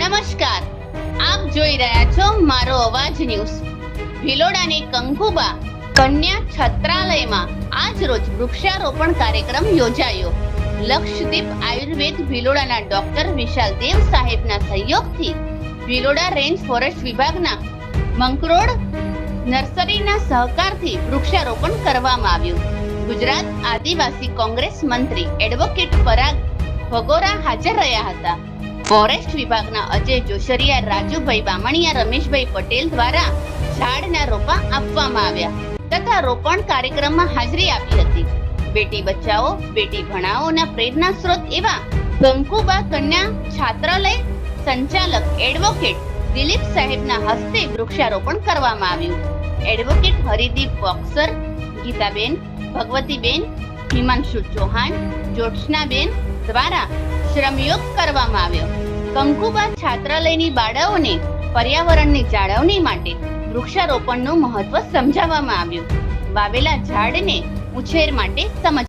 નમસ્કાર. આપ જોઈ રહ્યા છો મારો અવાજ ન્યૂઝ. ભિલોડાની કંકુબા કન્યા છત્રાલયમાં આજ રોજ વૃક્ષારોપણ કાર્યક્રમ યોજાયો. લક્ષદ્વીપ આયુર્વેદ ભિલોડાના ડોક્ટર વિશાલ દેવ સાહેબના સહયોગથી ભિલોડા રેન્જ ફોરેસ્ટ વિભાગના મંકરોડ નર્સરીના સહકારથી વૃક્ષારોપણ કરવામાં આવ્યું. ગુજરાત આદિવાસી કોંગ્રેસ મંત્રી એડવોકેટ પરાગ ભગોરા હાજર રહ્યા હતા. ફોરેસ્ટ વિભાગના અજય જોશરિયા રાજુભાઈ બામણિયા રમેશભાઈ પટેલ દ્વારા ઝાડના રોપા આપવામાં આવ્યા. તથા રોપણ કાર્યક્રમમાં હાજરી આપી હતી. બેટી બચાવો, બેટી ભણાવોના પ્રેરણા સ્ત્રોત એવા કંકુબા કન્યા, છાત્રાલય સંચાલક એડવોકેટ દિલીપ સાહેબના હસ્તે વૃક્ષારોપણ કરવામાં આવ્યું. એડવોકેટ હરિદીપ બોક્સર, ગીતાબેન, ભગવતીબેન, હિમાંશુ ચૌહાણ, જ્યોત્સનાબેન દ્વારા શ્રમયોગ કરવામાં આવ્યો. કંકુબા છાત્રાલયની બાળાઓને પર્યાવરણની જાળવણી માટે વૃક્ષારોપણનું મહત્વ સમજાવવામાં આવ્યું. વાવેલા ઝાડને ઉછેર માટે સમજ